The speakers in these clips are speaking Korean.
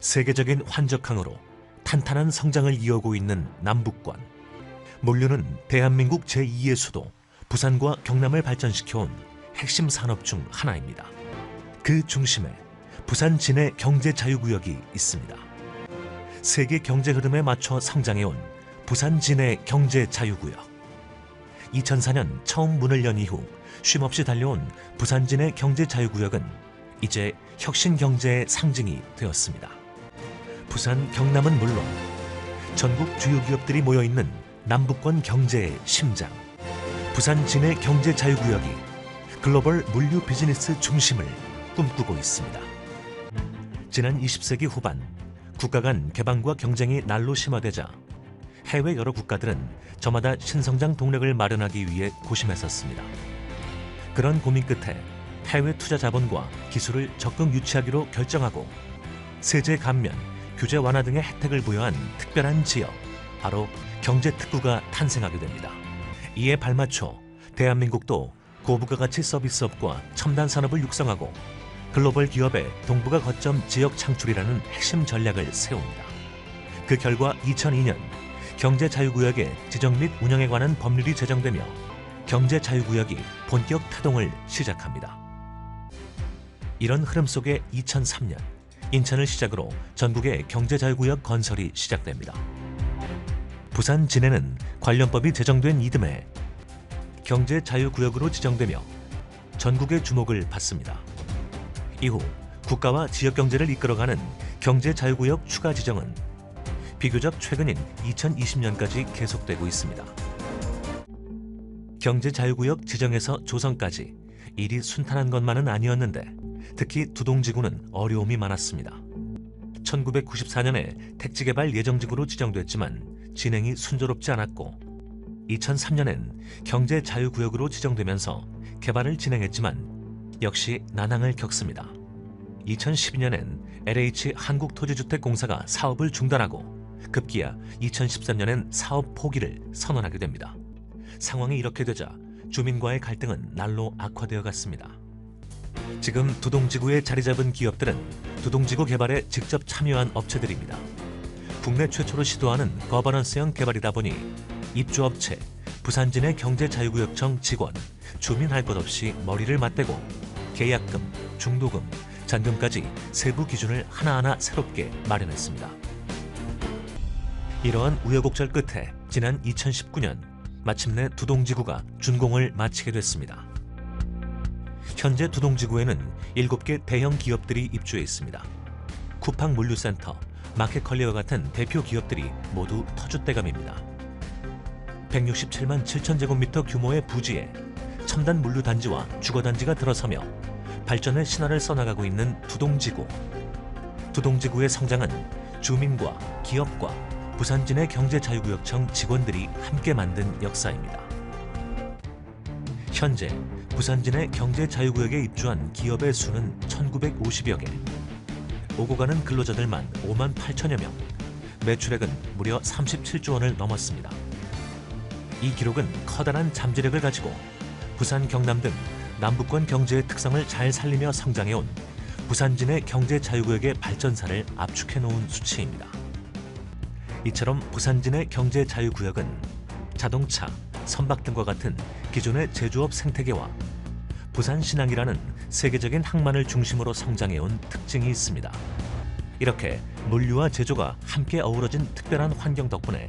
세계적인 환적항으로 탄탄한 성장을 이어오고 있는 남북권. 물류는 대한민국 제2의 수도 부산과 경남을 발전시켜온 핵심 산업 중 하나입니다. 그 중심에 부산 진해 경제 자유구역이 있습니다. 세계 경제 흐름에 맞춰 성장해온 부산 진해 경제 자유구역. 2004년 처음 문을 연 이후 쉼없이 달려온 부산 진해 경제 자유구역은 이제 혁신 경제의 상징이 되었습니다. 부산 경남은 물론 전국 주요 기업들이 모여 있는 남북권 경제의 심장. 부산 진해 경제 자유구역이 글로벌 물류 비즈니스 중심을 꿈꾸고 있습니다. 지난 20세기 후반 국가 간 개방과 경쟁이 날로 심화되자 해외 여러 국가들은 저마다 신성장 동력을 마련하기 위해 고심했었습니다. 그런 고민 끝에 해외 투자 자본과 기술을 적극 유치하기로 결정하고 세제 감면, 규제 완화 등의 혜택을 부여한 특별한 지역, 바로 경제특구가 탄생하게 됩니다. 이에 발맞춰 대한민국도 고부가 가치 서비스업과 첨단 산업을 육성하고 글로벌 기업의 동북아 거점 지역 창출이라는 핵심 전략을 세웁니다. 그 결과 2002년 경제자유구역의 지정 및 운영에 관한 법률이 제정되며 경제자유구역이 본격 타동을 시작합니다. 이런 흐름 속에 2003년 인천을 시작으로 전국의 경제자유구역 건설이 시작됩니다. 부산 진해는 관련법이 제정된 이듬해 경제자유구역으로 지정되며 전국의 주목을 받습니다. 이후 국가와 지역 경제를 이끌어가는 경제자유구역 추가 지정은 비교적 최근인 2020년까지 계속되고 있습니다. 경제자유구역 지정에서 조성까지 일이 순탄한 것만은 아니었는데 특히 두동지구는 어려움이 많았습니다. 1994년에 택지개발 예정지구로 지정됐지만 진행이 순조롭지 않았고 2003년엔 경제자유구역으로 지정되면서 개발을 진행했지만 역시 난항을 겪습니다. 2012년엔 LH 한국토지주택공사가 사업을 중단하고 급기야 2013년엔 사업 포기를 선언하게 됩니다. 상황이 이렇게 되자 주민과의 갈등은 날로 악화되어 갔습니다. 지금 두동지구에 자리 잡은 기업들은 두동지구 개발에 직접 참여한 업체들입니다. 국내 최초로 시도하는 거버넌스형 개발이다 보니 입주업체, 부산진의 경제자유구역청 직원, 주민 할 것 없이 머리를 맞대고 계약금, 중도금, 잔금까지 세부 기준을 하나하나 새롭게 마련했습니다. 이러한 우여곡절 끝에 지난 2019년 마침내 두동지구가 준공을 마치게 됐습니다. 현재 두동지구에는 7개 대형 기업들이 입주해 있습니다. 쿠팡 물류센터, 마켓컬리와 같은 대표 기업들이 모두 터줏대감입니다. 167만 7천 제곱미터 규모의 부지에 첨단 물류 단지와 주거 단지가 들어서며 발전의 신화를 써나가고 있는 두동지구. 두동지구의 성장은 주민과 기업과 부산진의 경제자유구역청 직원들이 함께 만든 역사입니다. 현재 부산진의 경제 자유구역에 입주한 기업의 수는 1950여 개. 오고 가는 근로자들만 5만 8천여 명. 매출액은 무려 37조 원을 넘었습니다. 이 기록은 커다란 잠재력을 가지고 부산, 경남 등 남북권 경제의 특성을 잘 살리며 성장해온 부산진의 경제 자유구역의 발전사를 압축해 놓은 수치입니다. 이처럼 부산진의 경제 자유구역은 자동차, 선박 등과 같은 기존의 제조업 생태계와 부산 신항이라는 세계적인 항만을 중심으로 성장해온 특징이 있습니다. 이렇게 물류와 제조가 함께 어우러진 특별한 환경 덕분에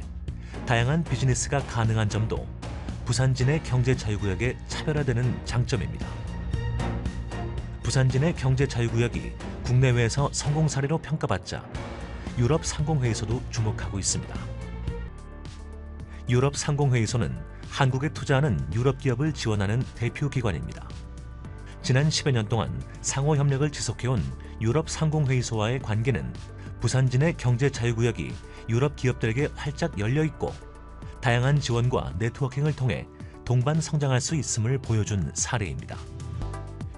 다양한 비즈니스가 가능한 점도 부산진의 경제 자유구역의 차별화되는 장점입니다. 부산진의 경제 자유구역이 국내외에서 성공 사례로 평가받자 유럽 상공회의소도 주목하고 있습니다. 유럽 상공회의소는 한국에 투자하는 유럽 기업을 지원하는 대표 기관입니다. 지난 10여 년 동안 상호 협력을 지속해온 유럽 상공회의소와의 관계는 부산진의 경제 자유구역이 유럽 기업들에게 활짝 열려 있고 다양한 지원과 네트워킹을 통해 동반 성장할 수 있음을 보여준 사례입니다.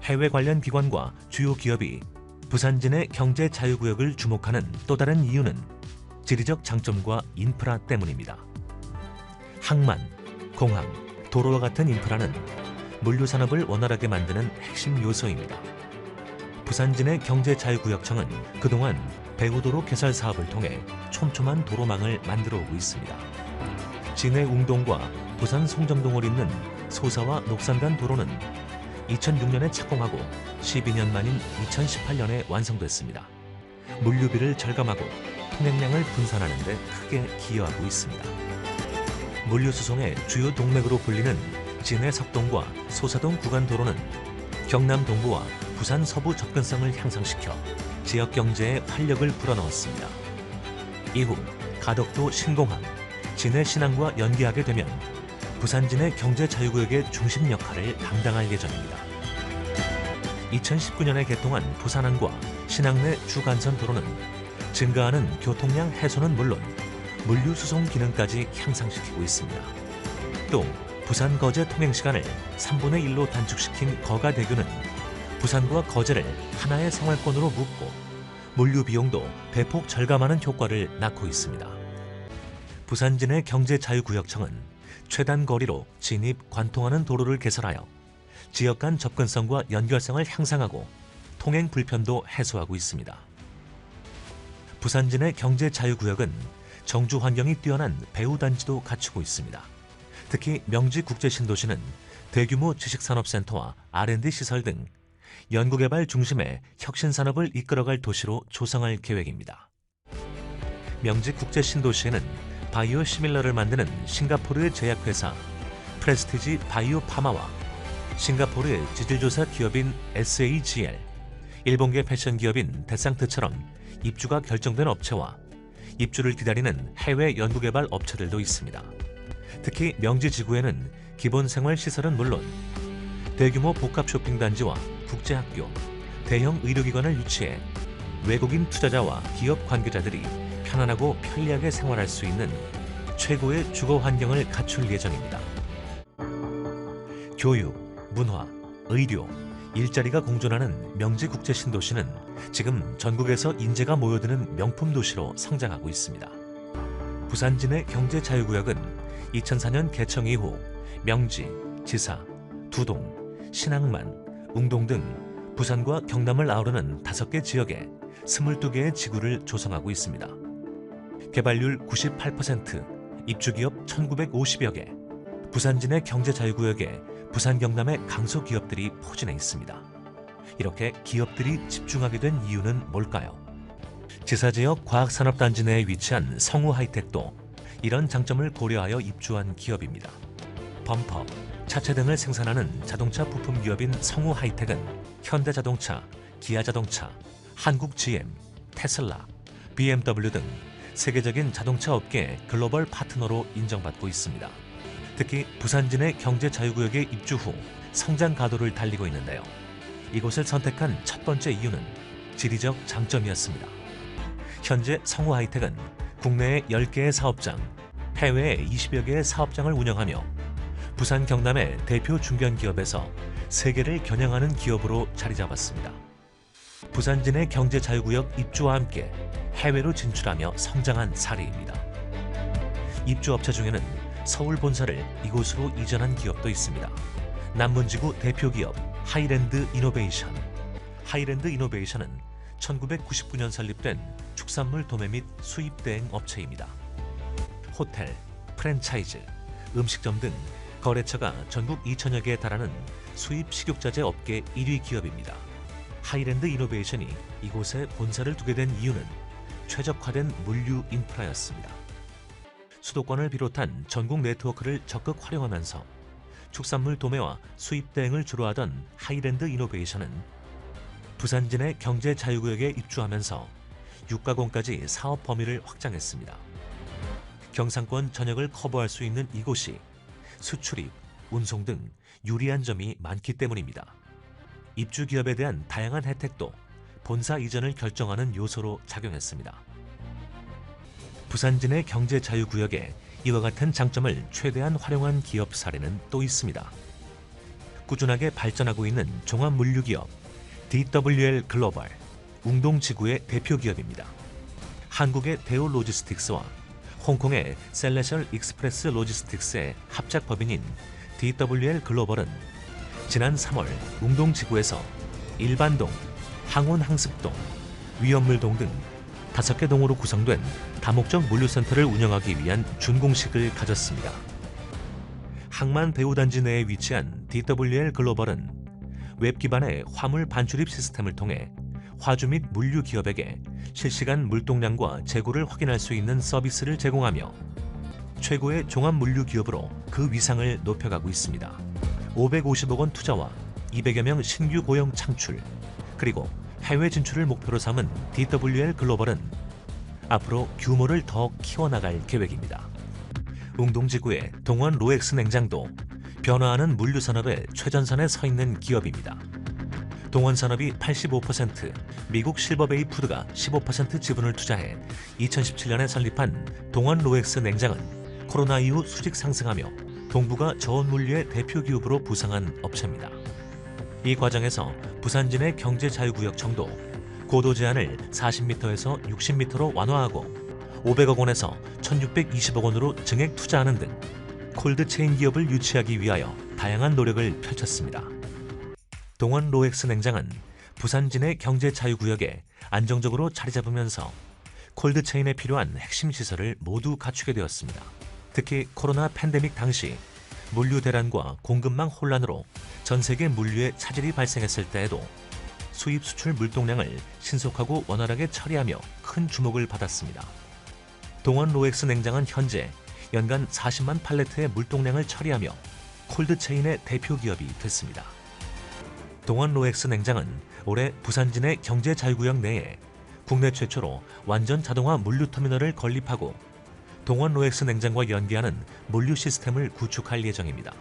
해외 관련 기관과 주요 기업이 부산진의 경제 자유구역을 주목하는 또 다른 이유는 지리적 장점과 인프라 때문입니다. 항만, 공항, 도로와 같은 인프라는 물류 산업을 원활하게 만드는 핵심 요소입니다. 부산진의 경제자유구역청은 그동안 배후도로 개설 사업을 통해 촘촘한 도로망을 만들어 오고 있습니다. 진해 웅동과 부산 송정동을 잇는 소사와 녹산간 도로는 2006년에 착공하고 12년 만인 2018년에 완성됐습니다. 물류비를 절감하고 통행량을 분산하는 데 크게 기여하고 있습니다. 물류 수송의 주요 동맥으로 불리는 진해 석동과 소사동 구간 도로는 경남 동부와 부산 서부 접근성을 향상시켜 지역 경제에 활력을 불어넣었습니다. 이후 가덕도 신공항, 진해 신항과 연계하게 되면 부산 진해 경제 자유구역의 중심 역할을 담당할 예정입니다. 2019년에 개통한 부산항과 신항 내 주간선 도로는 증가하는 교통량 해소는 물론 물류 수송 기능까지 향상시키고 있습니다. 또 부산 거제 통행 시간을 3분의 1로 단축시킨 거가대교는 부산과 거제를 하나의 생활권으로 묶고 물류 비용도 대폭 절감하는 효과를 낳고 있습니다. 부산진의 경제자유구역청은 최단 거리로 진입, 관통하는 도로를 개설하여 지역 간 접근성과 연결성을 향상하고 통행 불편도 해소하고 있습니다. 부산진의 경제자유구역은 정주 환경이 뛰어난 배후단지도 갖추고 있습니다. 특히 명지 국제 신도시는 대규모 지식산업센터와 R&D 시설 등 연구개발 중심의 혁신산업을 이끌어갈 도시로 조성할 계획입니다. 명지 국제 신도시에는 바이오 시밀러를 만드는 싱가포르의 제약회사 프레스티지 바이오 파마와 싱가포르의 지질조사 기업인 SAGL, 일본계 패션 기업인 데상트처럼 입주가 결정된 업체와 입주를 기다리는 해외 연구개발 업체들도 있습니다. 특히 명지 지구에는 기본 생활 시설은 물론 대규모 복합 쇼핑 단지와 국제학교, 대형 의료기관을 유치해 외국인 투자자와 기업 관계자들이 편안하고 편리하게 생활할 수 있는 최고의 주거 환경을 갖출 예정입니다. 교육, 문화, 의료, 일자리가 공존하는 명지국제신도시는 지금 전국에서 인재가 모여드는 명품 도시로 성장하고 있습니다. 부산진의 경제자유구역은 2004년 개청 이후 명지, 지사, 두동, 신항만, 웅동 등 부산과 경남을 아우르는 다섯 개 지역에 22개의 지구를 조성하고 있습니다. 개발률 98%, 입주기업 1950여 개, 부산진의 경제자유구역에 부산 경남의 강소기업들이 포진해 있습니다. 이렇게 기업들이 집중하게 된 이유는 뭘까요? 지사지역 과학산업단지 내에 위치한 성우 하이텍도 이런 장점을 고려하여 입주한 기업입니다. 범퍼, 차체 등을 생산하는 자동차 부품 기업인 성우 하이텍은 현대자동차, 기아자동차, 한국GM, 테슬라, BMW 등 세계적인 자동차 업계 글로벌 파트너로 인정받고 있습니다. 특히 부산진의 경제자유구역에 입주 후 성장 가도를 달리고 있는데요. 이곳을 선택한 첫 번째 이유는 지리적 장점이었습니다. 현재 성우 하이텍은 국내에 10개의 사업장, 해외에 20여 개의 사업장을 운영하며 부산 경남의 대표 중견기업에서 세계를 겨냥하는 기업으로 자리 잡았습니다. 부산진의 경제자유구역 입주와 함께 해외로 진출하며 성장한 사례입니다. 입주업체 중에는 서울 본사를 이곳으로 이전한 기업도 있습니다. 남문지구 대표 기업 하이랜드 이노베이션. 하이랜드 이노베이션은 1999년 설립된 축산물 도매 및 수입 대행 업체입니다. 호텔, 프랜차이즈, 음식점 등 거래처가 전국 2천여 개에 달하는 수입 식육자재 업계 1위 기업입니다. 하이랜드 이노베이션이 이곳에 본사를 두게 된 이유는 최적화된 물류 인프라였습니다. 수도권을 비롯한 전국 네트워크를 적극 활용하면서 축산물 도매와 수입 대행을 주로 하던 하이랜드 이노베이션은 부산진의 경제 자유구역에 입주하면서 육가공까지 사업 범위를 확장했습니다. 경상권 전역을 커버할 수 있는 이곳이 수출입, 운송 등 유리한 점이 많기 때문입니다. 입주 기업에 대한 다양한 혜택도 본사 이전을 결정하는 요소로 작용했습니다. 부산진의 경제 자유구역에 이와 같은 장점을 최대한 활용한 기업 사례는 또 있습니다. 꾸준하게 발전하고 있는 종합 물류기업 DWL 글로벌 웅동지구의 대표 기업입니다. 한국의 대우 로지스틱스와 홍콩의 셀레셜 익스프레스 로지스틱스의 합작 법인인 DWL 글로벌은 지난 3월 웅동지구에서 일반동, 항온항습동, 위험물동 등 다섯 개 동으로 구성된 다목적 물류센터를 운영하기 위한 준공식을 가졌습니다. 항만 배후단지 내에 위치한 DWL 글로벌은 웹 기반의 화물 반출입 시스템을 통해 화주 및 물류 기업에게 실시간 물동량과 재고를 확인할 수 있는 서비스를 제공하며 최고의 종합 물류 기업으로 그 위상을 높여가고 있습니다. 550억 원 투자와 200여 명 신규 고용 창출, 그리고 해외 진출을 목표로 삼은 DWL 글로벌은 앞으로 규모를 더 키워나갈 계획입니다. 웅동지구의 동원 로엑스 냉장도 변화하는 물류 산업의 최전선에 서 있는 기업입니다. 동원 산업이 85%, 미국 실버베이 푸드가 15% 지분을 투자해 2017년에 설립한 동원 로엑스 냉장은 코로나 이후 수직 상승하며 동부가 저온 물류의 대표 기업으로 부상한 업체입니다. 이 과정에서 부산진의 경제 자유구역 정도 고도 제한을 40m에서 60m로 완화하고 500억 원에서 1620억 원으로 증액 투자하는 등 콜드체인 기업을 유치하기 위하여 다양한 노력을 펼쳤습니다. 동원 로엑스 냉장은 부산진의 경제 자유구역에 안정적으로 자리 잡으면서 콜드체인에 필요한 핵심 시설을 모두 갖추게 되었습니다. 특히 코로나 팬데믹 당시 물류 대란과 공급망 혼란으로 전 세계 물류에 차질이 발생했을 때에도 수입 수출 물동량을 신속하고 원활하게 처리하며 큰 주목을 받았습니다. 동원 로엑스 냉장은 현재 연간 40만 팔레트의 물동량을 처리하며 콜드체인의 대표 기업이 됐습니다. 동원 로엑스 냉장은 올해 부산진의 경제 자유구역 내에 국내 최초로 완전 자동화 물류 터미널을 건립하고 동원 로엑스 냉장과 연계하는 물류 시스템을 구축할 예정입니다.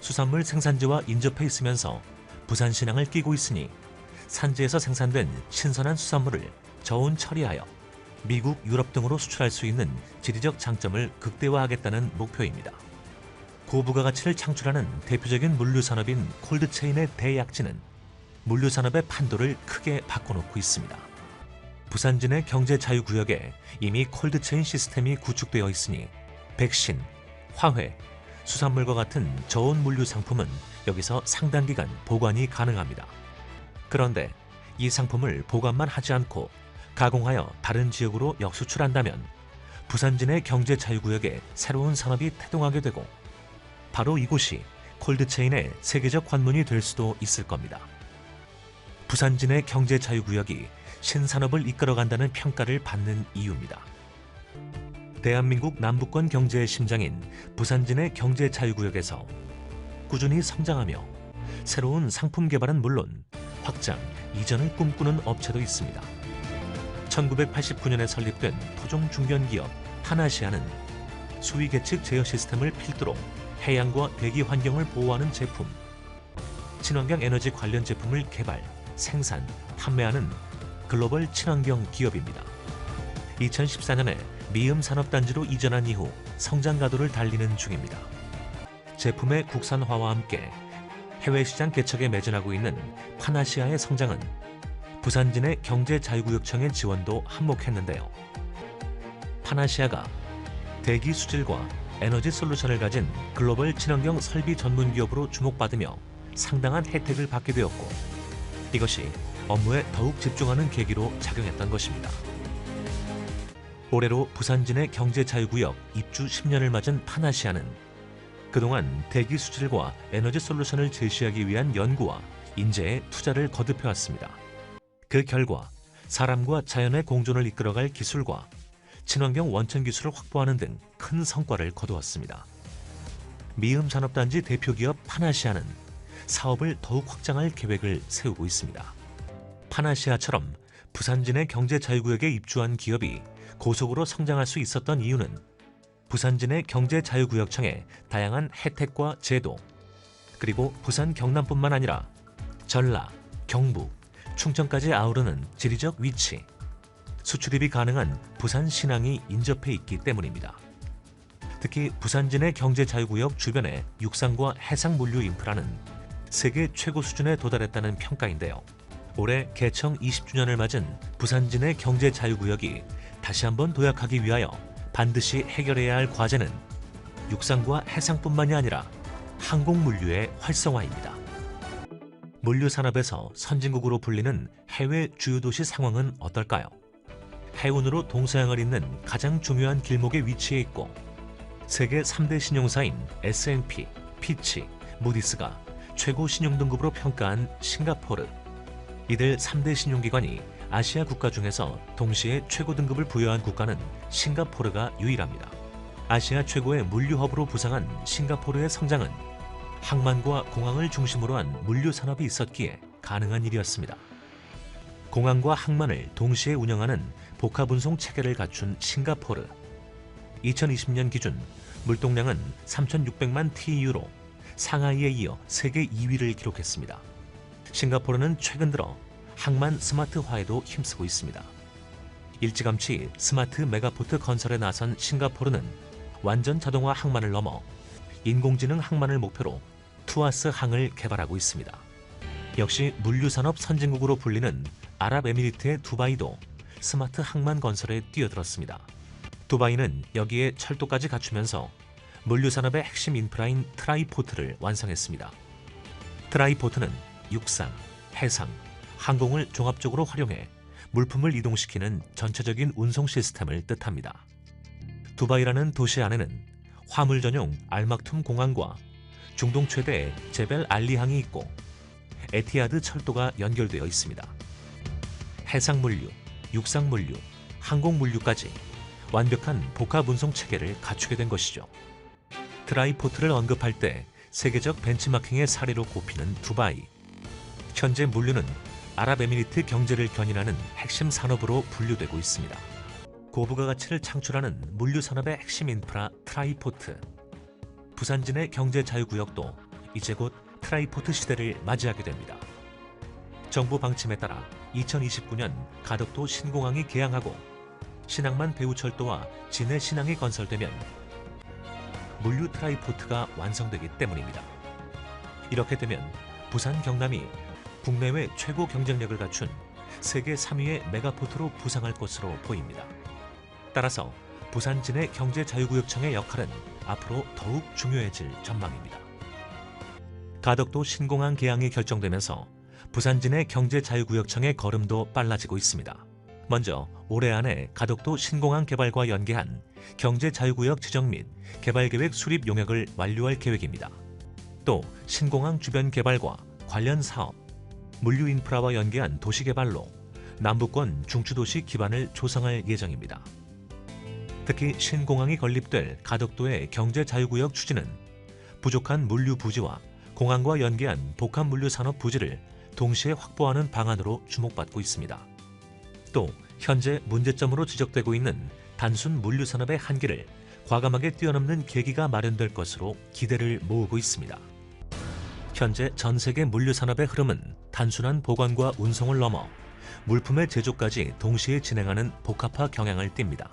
수산물 생산지와 인접해 있으면서 부산 신앙을 끼고 있으니 산지에서 생산된 신선한 수산물을 저온 처리하여 미국, 유럽 등으로 수출할 수 있는 지리적 장점을 극대화하겠다는 목표입니다. 고부가 가치를 창출하는 대표적인 물류 산업인 콜드체인의 대약진은 물류 산업의 판도를 크게 바꿔놓고 있습니다. 부산진의 경제 자유구역에 이미 콜드체인 시스템이 구축되어 있으니 백신, 화훼, 수산물과 같은 저온 물류 상품은 여기서 상당 기간 보관이 가능합니다. 그런데 이 상품을 보관만 하지 않고 가공하여 다른 지역으로 역수출한다면 부산진의 경제 자유구역에 새로운 산업이 태동하게 되고 바로 이곳이 콜드체인의 세계적 관문이 될 수도 있을 겁니다. 부산진의 경제 자유구역이 신산업을 이끌어간다는 평가를 받는 이유입니다. 대한민국 남부권 경제의 심장인 부산진의 경제 자유구역에서 꾸준히 성장하며 새로운 상품 개발은 물론 확장, 이전을 꿈꾸는 업체도 있습니다. 1989년에 설립된 토종 중견기업 하나시아는 수위 계측 제어 시스템을 필두로 해양과 대기 환경을 보호하는 제품, 친환경 에너지 관련 제품을 개발, 생산, 판매하는 글로벌 친환경 기업입니다. 2014년에 미음 산업단지로 이전한 이후 성장 가도를 달리는 중입니다. 제품의 국산화와 함께 해외 시장 개척에 매진하고 있는 파나시아의 성장은 부산진의 경제자유구역청의 지원도 한몫했는데요. 파나시아가 대기 수질과 에너지 솔루션을 가진 글로벌 친환경 설비 전문 기업으로 주목받으며 상당한 혜택을 받게 되었고 이것이 업무에 더욱 집중하는 계기로 작용했던 것입니다. 올해로 부산진의 경제자유구역 입주 10년을 맞은 파나시아는 그동안 대기 수질과 에너지 솔루션을 제시하기 위한 연구와 인재에 투자를 거듭해왔습니다. 그 결과 사람과 자연의 공존을 이끌어갈 기술과 친환경 원천 기술을 확보하는 등 큰 성과를 거두었습니다. 미음 산업단지 대표 기업 파나시아는 사업을 더욱 확장할 계획을 세우고 있습니다. 파나시아처럼 부산진의 경제 자유구역에 입주한 기업이 고속으로 성장할 수 있었던 이유는 부산진의 경제 자유구역청의 다양한 혜택과 제도, 그리고 부산 경남뿐만 아니라 전라, 경북, 충청까지 아우르는 지리적 위치, 수출입이 가능한 부산 신항이 인접해 있기 때문입니다. 특히 부산진의 경제 자유구역 주변의 육상과 해상 물류 인프라는 세계 최고 수준에 도달했다는 평가인데요. 올해 개청 20주년을 맞은 부산진의 경제 자유구역이 다시 한번 도약하기 위하여 반드시 해결해야 할 과제는 육상과 해상뿐만이 아니라 항공 물류의 활성화입니다. 물류 산업에서 선진국으로 불리는 해외 주요 도시 상황은 어떨까요? 해운으로 동서양을 잇는 가장 중요한 길목에 위치해 있고 세계 3대 신용사인 S&P, 피치, 무디스가 최고 신용 등급으로 평가한 싱가포르. 이들 3대 신용기관이 아시아 국가 중에서 동시에 최고 등급을 부여한 국가는 싱가포르가 유일합니다. 아시아 최고의 물류 허브로 부상한 싱가포르의 성장은 항만과 공항을 중심으로 한 물류 산업이 있었기에 가능한 일이었습니다. 공항과 항만을 동시에 운영하는 복합 운송 체계를 갖춘 싱가포르. 2020년 기준 물동량은 3,600만 TEU로 상하이에 이어 세계 2위를 기록했습니다. 싱가포르는 최근 들어 항만 스마트화에도 힘쓰고 있습니다. 일찌감치 스마트 메가포트 건설에 나선 싱가포르는 완전 자동화 항만을 넘어 인공지능 항만을 목표로 투아스 항을 개발하고 있습니다. 역시 물류산업 선진국으로 불리는 아랍에미리트의 두바이도 스마트 항만 건설에 뛰어들었습니다. 두바이는 여기에 철도까지 갖추면서 물류산업의 핵심 인프라인 트라이포트를 완성했습니다. 트라이포트는 육상, 해상, 항공을 종합적으로 활용해 물품을 이동시키는 전체적인 운송 시스템을 뜻합니다. 두바이라는 도시 안에는 화물 전용 알막툼 공항과 중동 최대의 제벨 알리항이 있고 에티아드 철도가 연결되어 있습니다. 해상 물류, 육상 물류, 항공 물류까지 완벽한 복합 운송 체계를 갖추게 된 것이죠. 트라이포트를 언급할 때 세계적 벤치마킹의 사례로 꼽히는 두바이. 현재 물류는 아랍에미리트 경제를 견인하는 핵심 산업으로 분류되고 있습니다. 고부가 가치를 창출하는 물류 산업의 핵심 인프라 트라이포트. 부산진의 경제 자유구역도 이제 곧 트라이포트 시대를 맞이하게 됩니다. 정부 방침에 따라 2029년 가덕도 신공항이 개항하고 신항만 배우철도와 진해 신항이 건설되면 물류 트라이포트가 완성되기 때문입니다. 이렇게 되면 부산 경남이 국내외 최고 경쟁력을 갖춘 세계 3위의 메가포트로 부상할 것으로 보입니다. 따라서 부산 진해 경제자유구역청의 역할은 앞으로 더욱 중요해질 전망입니다. 가덕도 신공항 개항이 결정되면서 부산 진해 경제자유구역청의 걸음도 빨라지고 있습니다. 먼저 올해 안에 가덕도 신공항 개발과 연계한 경제자유구역 지정 및 개발계획 수립 용역을 완료할 계획입니다. 또 신공항 주변 개발과 관련 사업, 물류 인프라와 연계한 도시 개발로 남부권 중추도시 기반을 조성할 예정입니다. 특히 신공항이 건립될 가덕도의 경제자유구역 추진은 부족한 물류 부지와 공항과 연계한 복합 물류 산업 부지를 동시에 확보하는 방안으로 주목받고 있습니다. 또 현재 문제점으로 지적되고 있는 단순 물류 산업의 한계를 과감하게 뛰어넘는 계기가 마련될 것으로 기대를 모으고 있습니다. 현재 전 세계 물류 산업의 흐름은 단순한 보관과 운송을 넘어 물품의 제조까지 동시에 진행하는 복합화 경향을 띱니다.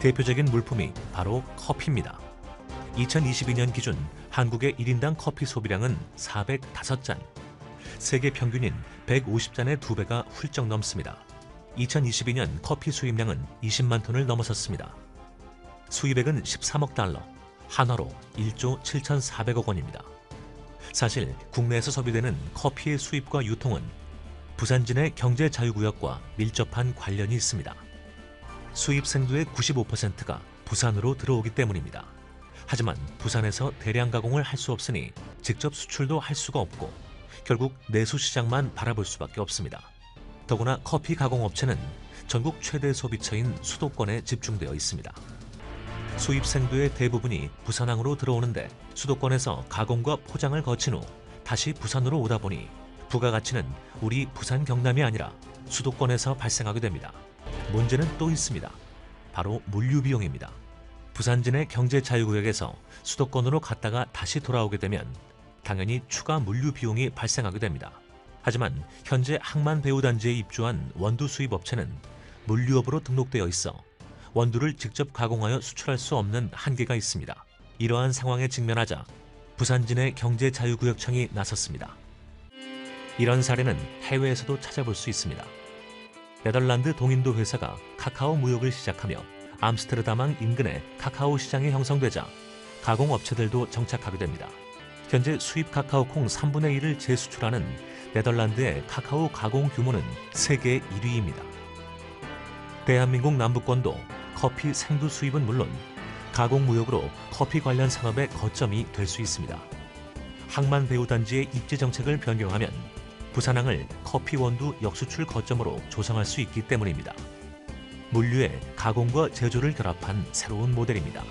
대표적인 물품이 바로 커피입니다. 2022년 기준 한국의 1인당 커피 소비량은 405잔, 세계 평균인 150잔의 2배가 훌쩍 넘습니다. 2022년 커피 수입량은 20만 톤을 넘어섰습니다. 수입액은 13억 달러, 한화로 1조 7,400억 원입니다. 사실 국내에서 소비되는 커피의 수입과 유통은 부산진의 경제 자유구역과 밀접한 관련이 있습니다. 수입 생두의 95%가 부산으로 들어오기 때문입니다. 하지만 부산에서 대량 가공을 할 수 없으니 직접 수출도 할 수가 없고 결국 내수 시장만 바라볼 수밖에 없습니다. 더구나 커피 가공 업체는 전국 최대 소비처인 수도권에 집중되어 있습니다. 수입 생두의 대부분이 부산항으로 들어오는데 수도권에서 가공과 포장을 거친 후 다시 부산으로 오다 보니 부가가치는 우리 부산 경남이 아니라 수도권에서 발생하게 됩니다. 문제는 또 있습니다. 바로 물류 비용입니다. 부산진의 경제 자유구역에서 수도권으로 갔다가 다시 돌아오게 되면 당연히 추가 물류 비용이 발생하게 됩니다. 하지만 현재 항만 배우단지에 입주한 원두 수입 업체는 물류업으로 등록되어 있어 원두를 직접 가공하여 수출할 수 없는 한계가 있습니다. 이러한 상황에 직면하자 부산진의 경제자유구역청이 나섰습니다. 이런 사례는 해외에서도 찾아볼 수 있습니다. 네덜란드 동인도 회사가 카카오 무역을 시작하며 암스테르다망 인근에 카카오 시장이 형성되자 가공업체들도 정착하게 됩니다. 현재 수입 카카오 콩 3분의 1을 재수출하는 네덜란드의 카카오 가공 규모는 세계 1위입니다. 대한민국 남부권도 커피 생두 수입은 물론 가공 무역으로 커피 관련 산업의 거점이 될 수 있습니다. 항만 배우 단지의 입지 정책을 변경하면 부산항을 커피 원두 역수출 거점으로 조성할 수 있기 때문입니다. 물류의 가공과 제조를 결합한 새로운 모델입니다.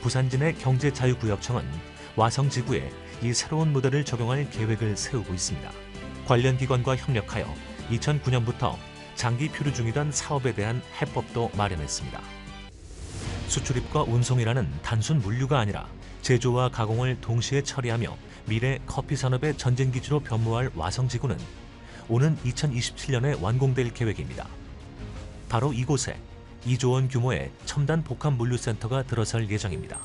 부산진의 경제자유구역청은 와성지구에 이 새로운 모델을 적용할 계획을 세우고 있습니다. 관련 기관과 협력하여 2009년부터 장기 표류 중이던 사업에 대한 해법도 마련했습니다. 수출입과 운송이라는 단순 물류가 아니라 제조와 가공을 동시에 처리하며 미래 커피 산업의 전쟁 기지로 변모할 와성지구는 오는 2027년에 완공될 계획입니다. 바로 이곳에 2조 원 규모의 첨단 복합 물류센터가 들어설 예정입니다.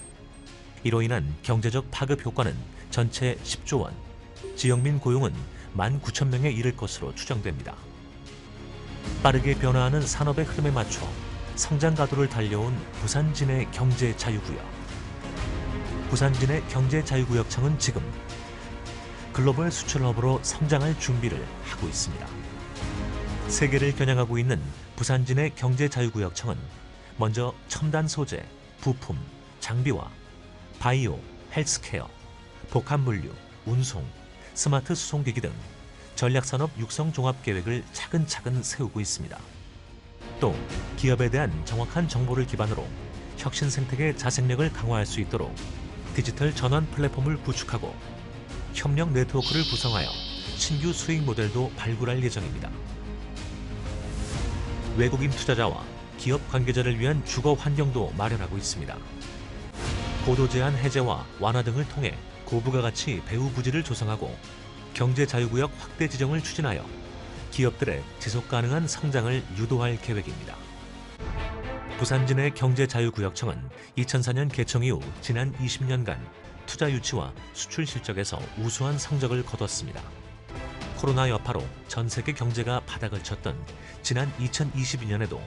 이로 인한 경제적 파급 효과는 전체 10조 원, 지역민 고용은 19,000명에 이를 것으로 추정됩니다. 빠르게 변화하는 산업의 흐름에 맞춰 성장 가도를 달려온 부산진의 경제 자유구역. 부산진의 경제 자유구역청은 지금 글로벌 수출업으로 성장할 준비를 하고 있습니다. 세계를 겨냥하고 있는 부산진의 경제 자유구역청은 먼저 첨단 소재, 부품, 장비와 바이오, 헬스케어, 복합물류, 운송, 스마트 수송기기 등 전략산업 육성 종합 계획을 차근차근 세우고 있습니다. 또 기업에 대한 정확한 정보를 기반으로 혁신 생태계 자생력을 강화할 수 있도록 디지털 전환 플랫폼을 구축하고 협력 네트워크를 구성하여 신규 수익 모델도 발굴할 예정입니다. 외국인 투자자와 기업 관계자를 위한 주거 환경도 마련하고 있습니다. 고도 제한 해제와 완화 등을 통해 고부가 가치 배후 부지를 조성하고 경제 자유구역 확대 지정을 추진하여 기업들의 지속 가능한 성장을 유도할 계획입니다. 부산진의 경제자유구역청은 2004년 개청 이후 지난 20년간 투자 유치와 수출 실적에서 우수한 성적을 거뒀습니다. 코로나 여파로 전 세계 경제가 바닥을 쳤던 지난 2022년에도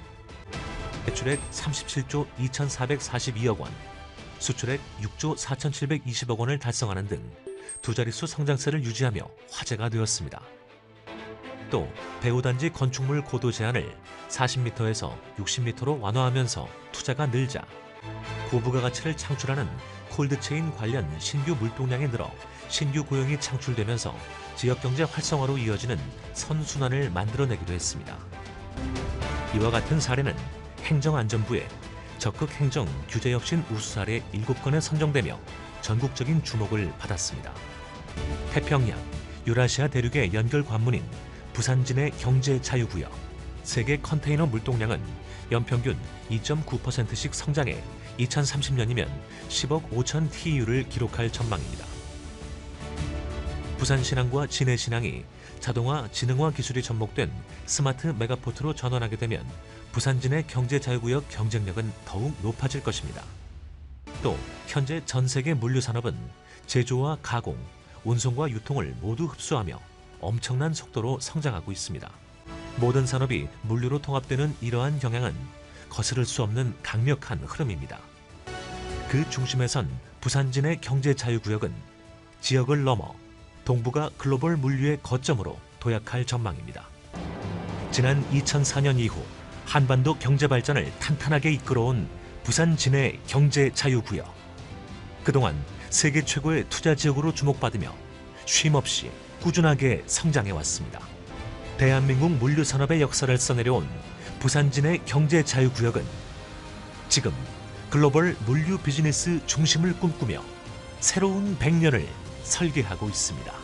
매출액 37조 2,442억 원, 수출액 6조 4,720억 원을 달성하는 등 두 자릿수 성장세를 유지하며 화제가 되었습니다. 또 배우단지 건축물 고도 제한을 40m에서 60m로 완화하면서 투자가 늘자 고부가 가치를 창출하는 콜드체인 관련 신규 물동량이 늘어 신규 고용이 창출되면서 지역경제 활성화로 이어지는 선순환을 만들어내기도 했습니다. 이와 같은 사례는 행정안전부의 적극 행정 규제 혁신 우수 사례 7건에 선정되며 전국적인 주목을 받았습니다. 태평양, 유라시아 대륙의 연결 관문인 부산진의 경제 자유구역. 세계 컨테이너 물동량은 연평균 2.9%씩 성장해 2030년이면 10억 5천 TEU를 기록할 전망입니다. 부산신항과 진해신항이 자동화, 지능화 기술이 접목된 스마트 메가포트로 전환하게 되면 부산진의 경제 자유구역 경쟁력은 더욱 높아질 것입니다. 또 현재 전 세계 물류 산업은 제조와 가공, 운송과 유통을 모두 흡수하며 엄청난 속도로 성장하고 있습니다. 모든 산업이 물류로 통합되는 이러한 경향은 거스를 수 없는 강력한 흐름입니다. 그 중심에선 부산진의 경제 자유구역은 지역을 넘어 동부가 글로벌 물류의 거점으로 도약할 전망입니다. 지난 2004년 이후 한반도 경제 발전을 탄탄하게 이끌어온 부산진의 경제 자유구역. 그동안 세계 최고의 투자 지역으로 주목받으며 쉼없이 꾸준하게 성장해 왔습니다. 대한민국 물류 산업의 역사를 써내려온 부산진의 경제 자유구역은 지금 글로벌 물류 비즈니스 중심을 꿈꾸며 새로운 100년을 설계하고 있습니다.